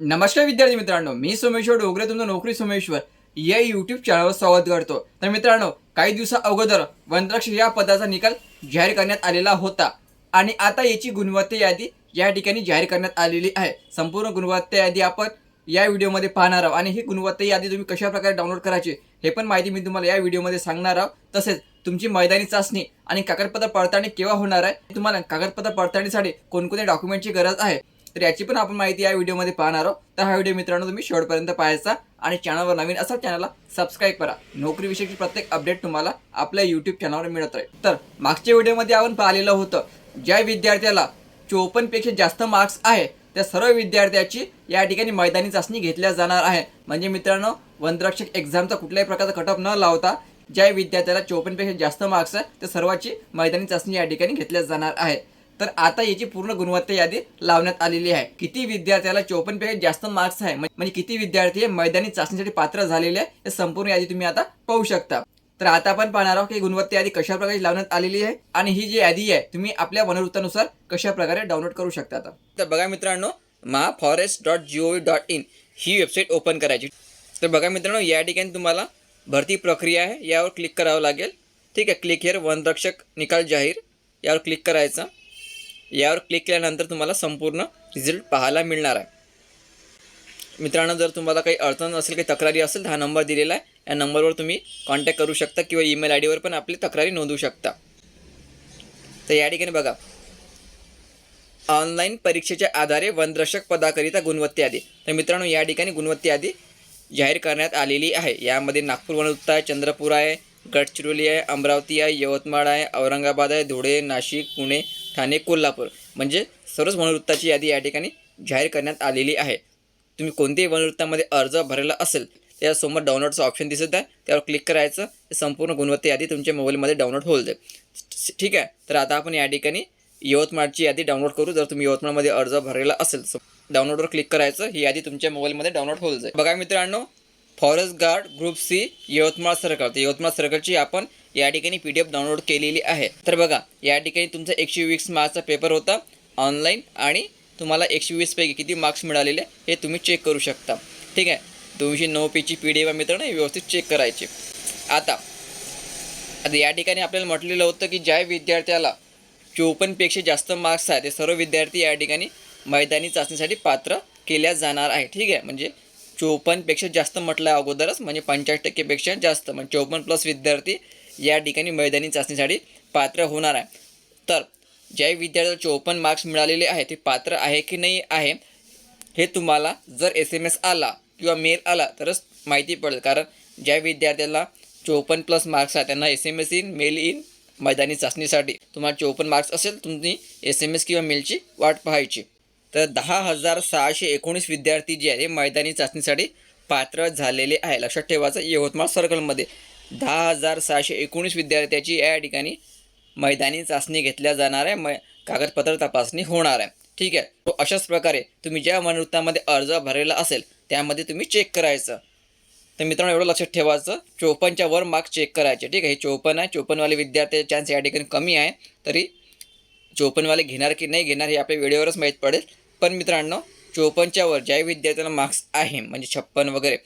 नमस्कार विद्यार्थी मित्रांनो मी सोमेश्वर डोगरे तुमचं नोकरी सोमेश्वर. या युट्यूब चॅनलवर स्वागत करतो. तर मित्रांनो काही दिवसा अगोदर वनरक्ष या पदाचा निकाल जाहीर करण्यात आलेला होता. आणि आता याची गुणवत्ता यादी या ठिकाणी जाहीर करण्यात आलेली आहे. संपूर्ण गुणवत्ता यादी आपण या व्हिडिओमध्ये पाहणार आहोत. आणि ही गुणवत्ता यादी तुम्ही कशा प्रकारे डाउनलोड करायची हे पण माहिती मी तुम्हाला या व्हिडिओमध्ये सांगणार आहोत. तसेच तुमची मैदानी चाचणी आणि कागदपत्र पडताळणी केव्हा होणार आहे तुम्हाला कागदपत्र पडताळणीसाठी कोणकोणत्या डॉक्युमेंटची गरज आहे तर याची पण आपण माहिती या व्हिडिओमध्ये पाहणार आहोत. तर हा व्हिडिओ मित्रांनो तुम्ही शेवटपर्यंत पाहायचा आणि चॅनलवर नवीन असा चॅनलला सबस्क्राईब करा. नोकरीविषयीची प्रत्येक अपडेट तुम्हाला आपल्या यूट्यूब चॅनलवर मिळत राहील तर मागच्या व्हिडिओमध्ये आपण पाहिलेलं होतं ज्या विद्यार्थ्याला चोपन्नपेक्षा जास्त मार्क्स आहे त्या सर्व विद्यार्थ्याची या ठिकाणी मैदानी चाचणी घेतल्या जाणार आहे. म्हणजे मित्रांनो वनरक्षक एक्झामचा कुठल्याही प्रकारचा कटअप न लावता ज्या विद्यार्थ्याला चोपन्नपेक्षा जास्त मार्क्स आहे त्या सर्वाची मैदानी चाचणी या ठिकाणी घेतल्या जाणार आहे. तर आता याची पूर्ण गुणवत्ता यादी लावण्यात आलेली आहे. किती विद्यार्थ्याला चोपन्नपेक्षा जास्त मार्क्स आहे? म्हणजे किती विद्यार्थी मैदानी चाचणीसाठी पात्र झालेले आहे? हे संपूर्ण यादी तुम्ही आता पाहू शकता. तर आता आपण पाहणार आहोत की गुणवत्ता यादी कशा प्रकारे लावण्यात आलेली आहे आणि ही जी यादी आहे तुम्ही आपल्या वनवृत्तानुसार कशा प्रकारे डाउनलोड करू शकता तर बघा मित्रांनो Maha forest dot G O V dot in he website open करायची. तर बघा मित्रांनो या ठिकाणी तुम्हाला भरती प्रक्रिया आहे. यावर क्लिक करावं लागेल. ठीक आहे क्लिक हेअर वनरक्षक निकाल जाहीर. यावर क्लिक करायचं. यावर क्लिक केल्यानंतर तुम्हाला संपूर्ण रिझल्ट पाहायला मिळणार आहे. मित्रांनो जर तुम्हाला काही अडचण असेल काही तक्रारी असेल तर हा नंबर दिलेला आहे. या नंबरवर तुम्ही कॉन्टॅक्ट करू शकता किंवा ईमेल आय डीवर पण आपली तक्रारी नोंदवू शकता. तर या ठिकाणी बघा. ऑनलाईन परीक्षेच्या आधारे वनरक्षक पदाकरिता गुणवत्ता यादी. तर मित्रांनो या ठिकाणी गुणवत्ता यादी जाहीर करण्यात आलेली आहे. यामध्ये नागपूर वनवृत्त आहे चंद्रपूर आहे गडचिरोली आहे अमरावती आहे यवतमाळ आहे औरंगाबाद आहे धुळे नाशिक पुणे ठाणे कोल्हापूर. म्हणजे सर्वच वनवृत्ताची यादी या ठिकाणी जाहीर करण्यात आलेली आहे. तुम्ही कोणत्याही वनवृत्तामध्ये अर्ज भरलेला असेल त्यासमोर डाउनलोडचं ऑप्शन दिसत आहे. त्यावर क्लिक करायचं. संपूर्ण गुणवत्ता यादी तुमच्या मोबाईलमध्ये डाउनलोड होईल जाईल ठीक आहे? तर आता आपण या ठिकाणी यवतमाळची यादी डाउनलोड करू. जर तुम्ही यवतमाळमध्ये अर्ज भरलेला असेल डाउनलोडवर क्लिक करायचं. ही यादी तुमच्या मोबाईलमध्ये डाउनलोड होईल जाईल बघा मित्रांनो forest guard group C Yavatmal circle. तर यवतमाळ सर्कलची आपण या ठिकाणी पी डी एफ डाउनलोड केलेली आहे. तर बघा या ठिकाणी तुमचा एकशे वीस मार्क्सचा पेपर होता ऑनलाईन आणि तुम्हाला एकशे वीसपैकी किती मार्क्स मिळालेले हे तुम्ही चेक करू शकता. ठीक आहे? दोनशे नऊ पेची पी डी एफ मित्रांनो व्यवस्थित चेक करायचे. आता आता या ठिकाणी आपल्याला म्हटलेलं होतं की ज्या विद्यार्थ्याला चोपन्नपेक्षा जास्त मार्क्स आहे ते सर्व विद्यार्थी या ठिकाणी मैदानी चाचणीसाठी पात्र केल्या जाणार आहे ठीक आहे? म्हणजे चोपन्नपेक्षा जास्त म्हटलं आहे अगोदरच म्हणजे पंचाळीस टक्केपेक्षा जास्त म्हणजे चोपन्न प्लस विद्यार्थी या ठिकाणी मैदानी चाचणीसाठी पात्र होणार आहे. तर ज्या विद्यार्थ्याला चोपन्न मार्क्स मिळालेले आहे ते पात्र आहे की नाही आहे हे तुम्हाला जर एस एम एस आला किंवा मेल आला तरच माहिती पडेल. कारण ज्या विद्यार्थ्याला चोपन्न प्लस मार्क्स आहे त्यांना एस एम एस येईन मेल येईन मैदानी चाचणीसाठी. तुम्हाला चोपन्न मार्क्स असेल तुम्ही एस एम एस किंवा मेलची वाट पाहायची. तर दहा हजार सहाशे एकोणीस विद्यार्थी जे आहे हे मैदानी चाचणीसाठी पात्र झालेले आहे. लक्षात ठेवायचं यवतमाळ सर्कलमध्ये दहा हजार सहाशे एकोणीस विद्यार्थ्याची या ठिकाणी मैदानी चाचणी घेतल्या जाणार आहे. मै कागदपत्र तपासणी होणार आहे. ठीक आहे? तो अशाच प्रकारे तुम्ही ज्या मनवृत्तामध्ये अर्ज भरलेला असेल त्यामध्ये तुम्ही चेक करायचं. तर मित्रांनो एवढं लक्षात ठेवायचं चोपन्नच्या वर मार्क्स चेक करायचे. ठीक आहे? हे चोपन्न आहे. चोपन्नवाले विद्यार्थी चान्स या ठिकाणी कमी आहे. तरी चोपन्नवाले घेणार की नाही घेणार हे आपल्या वेळेवरच माहीत पडेल. पण मित्रांनो चोपन्नच्या वर ज्या विद्यार्थ्यांना मार्क्स आहे म्हणजे छप्पन वगैरे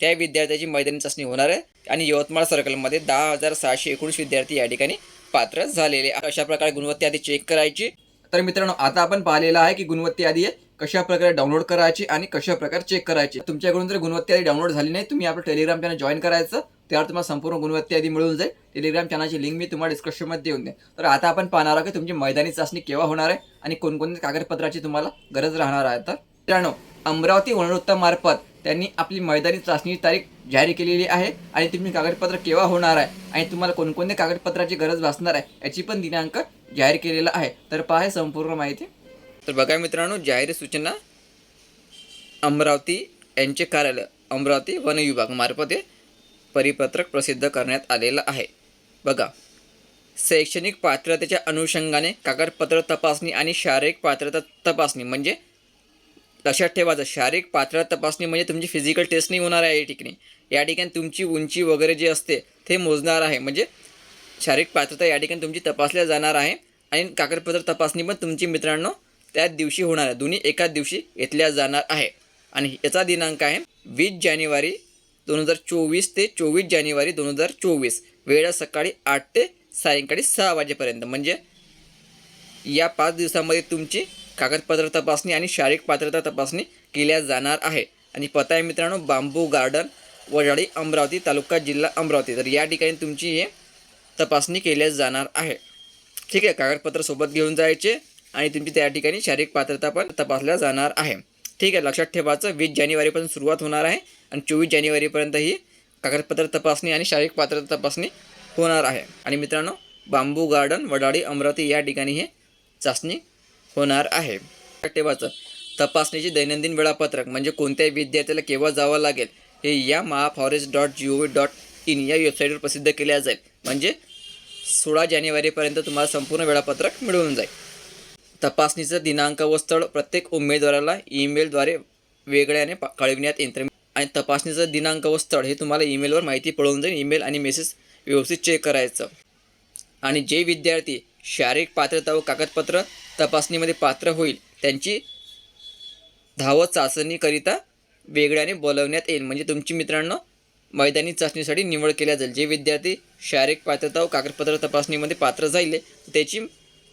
त्या विद्यार्थ्याची मैदानी चाचणी होणार आहे. आणि यवतमाळ सर्कलमध्ये दहा हजार सहाशे एकोणीस विद्यार्थी या ठिकाणी पात्र झालेले आहे. अशा प्रकारे गुणवत्ता आधी चेक करायची. तर मित्रांनो आता आपण पाहिलेलं आहे की गुणवत्ता आधी आहे. कशा प्रकारे डाउनलोड करायची आणि कशा प्रकारे चेक करायची. तुमच्याकडून जर गुणवत्ता यादी डाउनलोड झाली नाही तुम्ही आपलं टेलिग्राम चॅनल जॉईन करायचं त्यावर तुम्हाला संपूर्ण गुणवत्ता यादी मिळून जाईल. टेलिग्राम चॅनलची लिंक मी तुम्हाला डिस्क्रिप्शनमध्ये देऊन देईन. तर आता आपण पाहणार आहोत की तुमची मैदानी चाचणी केव्हा होणार आहे आणि कोणकोणत्या कागदपत्राची तुम्हाला गरज राहणार आहे. तर मित्रांनो अमरावती वनवृत्तामार्फत त्यांनी आपली मैदानी चाचणी तारीख जाहीर केलेली आहे आणि तुम्ही कागदपत्र केव्हा होणार आहे आणि तुम्हाला कोणकोणत्या कागदपत्राची गरज भासणार आहे याची पण दिनांक जाहीर केलेला आहे. तर पहा संपूर्ण माहिती तर बघा मित्रांनो जाहीर सूचना अमरावती यांचे कार्यालय अमरावती वन विभागामार्फत हे परिपत्रक प्रसिद्ध करण्यात आलेलं आहे. बघा शैक्षणिक पात्रतेच्या अनुषंगाने कागदपत्र तपासणी आणि शारीरिक पात्रता तपासणी म्हणजे लक्षात ठेवायचं शारीरिक पात्रता तपासणी म्हणजे तुमची फिजिकल टेस्ट नाही होणार आहे या ठिकाणी. या ठिकाणी तुमची उंची वगैरे जी असते ते मोजणार आहे. म्हणजे शारीरिक पात्रता या ठिकाणी तुमची तपासल्या जाणार आहे. आणि कागदपत्र तपासणी पण तुमची मित्रांनो त्याच दिवशी होणार आहे. दोन्ही एकाच दिवशी घेतल्या जाणार आहे. आणि याचा दिनांक आहे वीस जानेवारी दोन हजार चोवीस ते चोवीस जानेवारी दोन हजार चोवीस. वेळ सकाळी आठ ते सायंकाळी सहा वाजेपर्यंत. म्हणजे या पाच दिवसामध्ये तुमची कागदपत्र तपासणी आणि शारीरिक पात्रता तपासणी केल्या जाणार आहे. आणि पता आहे मित्रांनो बांबू गार्डन वडाळी अमरावती तालुका जिल्हा अमरावती. तर या ठिकाणी तुमची हे तपासणी केल्या जाणार आहे. ठीक आहे कागदपत्र सोबत घेऊन जायचे. आणि तुमची त्या ठिकाणी शारीरिक पात्रता पण तपासल्या जाणार आहे. ठीक आहे लक्षात ठेवायचं वीस जानेवारीपासून सुरुवात होणार आहे आणि चोवीस जानेवारीपर्यंत ही कागदपत्र तपासणी आणि शारीरिक पात्रता तपासणी होणार आहे. आणि मित्रांनो बांबू गार्डन वडाळी अमरावती या ठिकाणी हे चाचणी होणार आहे. लक्षात ठेवायचं तपासणीचे दैनंदिन वेळापत्रक म्हणजे कोणत्याही विद्यार्थ्याला केव्हा जावं लागेल हे या Mahaforest dot G O V dot in या वेबसाईटवर प्रसिद्ध केल्या जाईल. म्हणजे सोळा जानेवारीपर्यंत तुम्हाला संपूर्ण वेळापत्रक मिळून जाईल. तपासणीचा दिनांक व स्थळ प्रत्येक उमेदवाराला ईमेलद्वारे वेगळ्याने पा- कळविण्यात येईल आणि तपासणीचा दिनांक व स्थळ हे तुम्हाला ईमेलवर माहिती पळवून जाईल. ईमेल आणि मेसेज व्यवस्थित चेक करायचं. आणि जे विद्यार्थी शारीरिक पात्रता व कागदपत्र तपासणीमध्ये पात्र होईल त्यांची धावत चाचणीकरिता वेगळ्याने बोलवण्यात येईल. म्हणजे तुमची मित्रांनो मैदानी चाचणीसाठी निवड केल्या जाईल. जे विद्यार्थी शारीरिक पात्रता व कागदपत्र तपासणीमध्ये पात्र झाले त्याची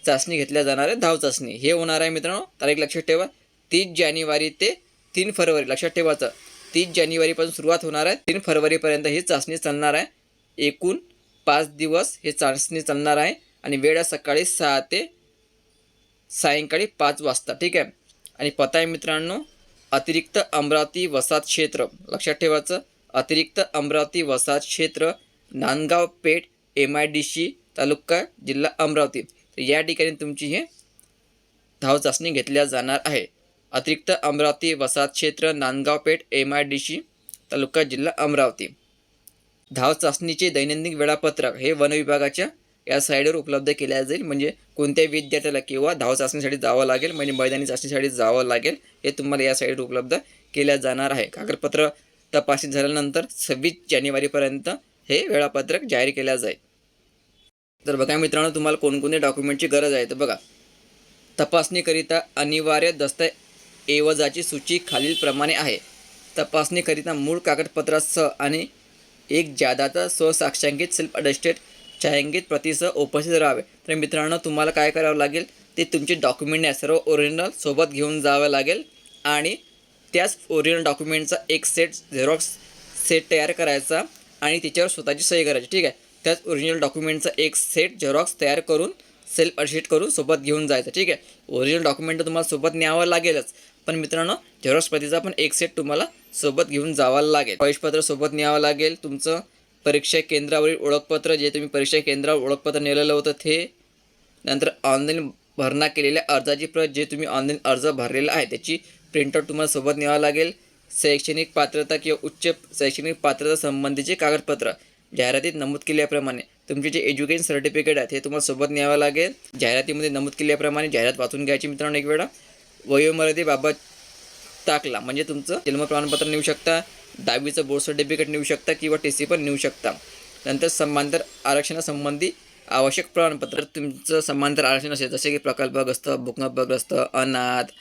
चाचणी घेतल्या जाणार आहे. धाव चाचणी. हे होणार आहे मित्रांनो. तारीख लक्षात ठेवा. तीस जानेवारी ते तीन फरवरी. लक्षात ठेवायचं. तीस जानेवारीपासून सुरुवात होणार आहे. तीन फरवरीपर्यंत ही चाचणी चालणार आहे. एकूण पाच दिवस हे चाचणी चालणार आहे. आणि वेळ सकाळी सहा ते सायंकाळी पाच वाजता. ठीक आहे? आणि पता आहे मित्रांनो अतिरिक्त अमरावती वसाहत क्षेत्र. लक्षात ठेवायचं. अतिरिक्त अमरावती वसाहत क्षेत्र Nandgaon Peth M I D C तालुका जिल्हा अमरावती. या ठिकाणी तुमची हे धाव चाचणी घेतल्या जाणार आहे. अतिरिक्त अमरावती वसाहत क्षेत्र Nandgaon Peth M I D C तालुका जिल्हा अमरावती. धाव चाचणीचे दैनंदिन वेळापत्रक हे वन विभागाच्या या साईडवर उपलब्ध केल्या जाईल. म्हणजे कोणत्याही विद्यार्थ्याला किंवा धाव चाचणीसाठी जावं लागेल म्हणजे मैदानी चाचणीसाठी जावं लागेल हे तुम्हाला या साईडवर उपलब्ध केल्या जाणार आहे. कागदपत्र तपासणी झाल्यानंतर सव्वीस जानेवारीपर्यंत हे वेळापत्रक जाहीर केल्या जाईल. तर बघा मित्रांनो तुम्हाला कोणकोणत्या डॉक्युमेंटची गरज आहे? तर बघा तपासणीकरिता अनिवार्य दस्तऐवजाची सूची खालीलप्रमाणे आहे. तपासणीकरिता मूळ कागदपत्रासह आणि एक जादाचा स्वसाक्षांकित सेल्फ अटेस्टेड छायांकित प्रतीसह उपस्थित राहावे. तर मित्रांनो तुम्हाला काय करावं लागेल? ते तुमचे डॉक्युमेंट आहे सर्व ओरिजिनल सोबत घेऊन जावं लागेल आणि त्याच ओरिजिनल डॉक्युमेंटचा एक सेट झेरॉक्स सेट तयार करायचा आणि त्याच्यावर स्वतःची सही करायची. ठीक आहे? त्याच ओरिजिनल डॉक्युमेंटचा एक सेट झेरॉक्स तयार करून सेल्फ अटशीट करून सोबत घेऊन जायचं. ठीक आहे? ओरिजिनल डॉक्युमेंट तुम्हाला सोबत न्यावं लागेलच. पण मित्रांनो झेरॉक्स प्रतीचा पण एक सेट तुम्हाला सोबत घेऊन जावं लागेल. प्रवेशपत्र सोबत न्यावं लागेल. तुमचं परीक्षा केंद्रावरील ओळखपत्र जे तुम्ही परीक्षा केंद्रावर ओळखपत्र नेलेलं होतं ते. नंतर ऑनलाईन भरणा केलेल्या अर्जाची प्रत जे तुम्ही ऑनलाईन अर्ज भरलेला आहे त्याची प्रिंटआउट तुम्हाला सोबत न्यावं लागेल. शैक्षणिक पात्रता किंवा उच्च शैक्षणिक पात्रता संबंधीचे कागदपत्र. जाहिरातीत नमूद केल्याप्रमाणे. तुमचे जे एज्युकेशन सर्टिफिकेट आहेत हे तुम्हाला सोबत न्यावं लागेल. जाहिरातीमध्ये नमूद केल्याप्रमाणे जाहिरात वाचून घ्यायची मित्रांनो एक वेळा. वयोमर्यादेबाबत टाकला म्हणजे तुमचं जन्म प्रमाणपत्र नेऊ शकता दहावीचं बोर्ड सर्टिफिकेट नेऊ शकता किंवा टी सी पण नेऊ शकता. नंतर समांतर आरक्षणासंबंधी आवश्यक प्रमाणपत्र. तुमचं समांतर आरक्षण असेल जसे की प्रकल्पग्रस्त भूकंपग्रस्त अनाथ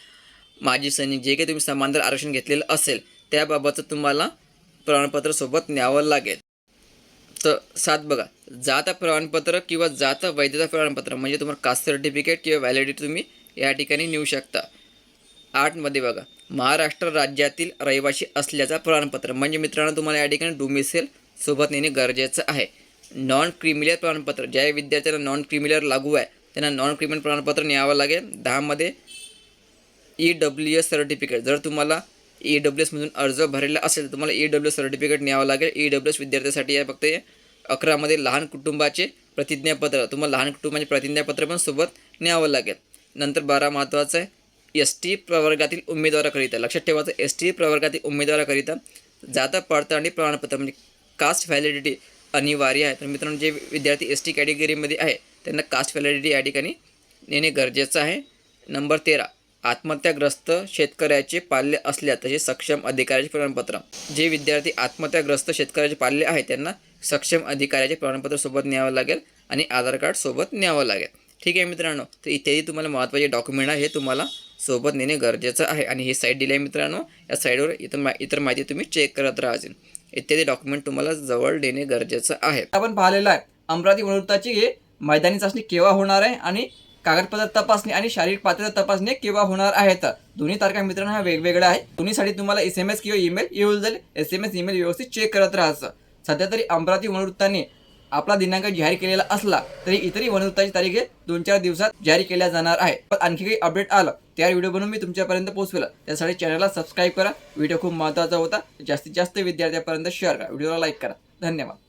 माजी सैनिक जे काही तुम्ही समांतर आरक्षण घेतलेलं असेल त्याबाबतचं तुम्हाला प्रमाणपत्र सोबत न्यावं लागेल. तर सात बघा. जात प्रमाणपत्र किंवा जात वैधता प्रमाणपत्र म्हणजे तुम्हाला कास्ट सर्टिफिकेट किंवा व्हॅलिडिटी तुम्ही या ठिकाणी नेऊ शकता. आठमध्ये बघा. महाराष्ट्र राज्यातील रहिवासी असल्याचा प्रमाणपत्र म्हणजे मित्रांनो तुम्हाला या ठिकाणी डोमिसेल सोबत नेणे गरजेचं आहे. नॉन क्रिमिलियर प्रमाणपत्र ज्या विद्यार्थ्यांना नॉन क्रिमिलियर लागू आहे त्यांना नॉन क्रिमिनल प्रमाणपत्र न्यावं लागेल. दहामध्ये ई डब्ल्यू एस सर्टिफिकेट जर तुम्हाला ई डब्ल्यू एसमधून अर्ज भरलेला असेल तर तुम्हाला ई डब्ल्यू एस सर्टिफिकेट न्यावं लागेल. ई डब्ल्यू एस विद्यार्थ्यासाठी आहे फक्त अकरामध्ये लहान कुटुंबाचे प्रतिज्ञापत्र तुम्हाला लहान कुटुंबाचे प्रतिज्ञापत्र पण सोबत न्यावं लागेल. नंतर बारा महत्त्वाचं आहे. एस टी प्रवर्गातील उमेदवाराकरिता लक्षात ठेवायचं एस टी प्रवर्गातील उमेदवाराकरिता जाता पडताळणी प्रमाणपत्र म्हणजे कास्ट व्हॅलिडिटी अनिवार्य आहे. तर मित्रांनो जे विद्यार्थी एस टी कॅटेगरीमध्ये आहे त्यांना कास्ट व्हॅलिडिटी या ठिकाणी नेणे गरजेचं आहे. नंबर तेरा आत्महत्याग्रस्त शेतकऱ्याचे पाल्य असल्या तसे सक्षम अधिकाऱ्याचे प्रमाणपत्र. जे विद्यार्थी आत्महत्याग्रस्त शेतकऱ्याचे पाल्य आहे त्यांना सक्षम अधिकाऱ्याचे प्रमाणपत्र सोबत न्यावं लागेल आणि आधार कार्ड सोबत न्यावं लागेल. ठीक आहे मित्रांनो तर इत्यादी तुम्हाला महत्त्वाचे डॉक्युमेंट आहे हे तुम्हाला सोबत नेणे गरजेचं आहे. आणि ही साईट दिली आहे मित्रांनो या साईटवर इतर मा इतर माहिती तुम्ही चेक करत राहाल इत्यादी डॉक्युमेंट तुम्हाला जवळ देणे गरजेचं आहे. आपण पाहिलेलं आहे अमरावती वृत्ताची हे मैदानी चाचणी केव्हा होणार आहे आणि कागदपत्र तपासणी आणि शारीरिक पात्रता तपासणी केव्हा होणार आहेत? दोन्ही तारखा मित्रांनो हा वेगवेगळ्या आहे. दोन्हीसाठी तुम्हाला एस एम एस किंवा ईमेल येऊन जाईल. एस एम एस ईमेल व्यवस्थित चेक करत राहायचं. सध्या तरी अमरावती वनवृत्ताने आपला दिनांक जाहीर केलेला असला तरी इतरही वनवृत्ताची तारीख दोन चार दिवसात जारी केल्या जाणार आहे. पण आणखी काही अपडेट आलं त्या व्हिडिओ बनवून मी तुमच्यापर्यंत पोहोचवेल. त्यासाठी चॅनलला सबस्क्राईब करा. व्हिडिओ खूप महत्त्वाचा होता. जास्तीत जास्त विद्यार्थ्यांपर्यंत शेअर करा. व्हिडिओला लाईक करा. धन्यवाद.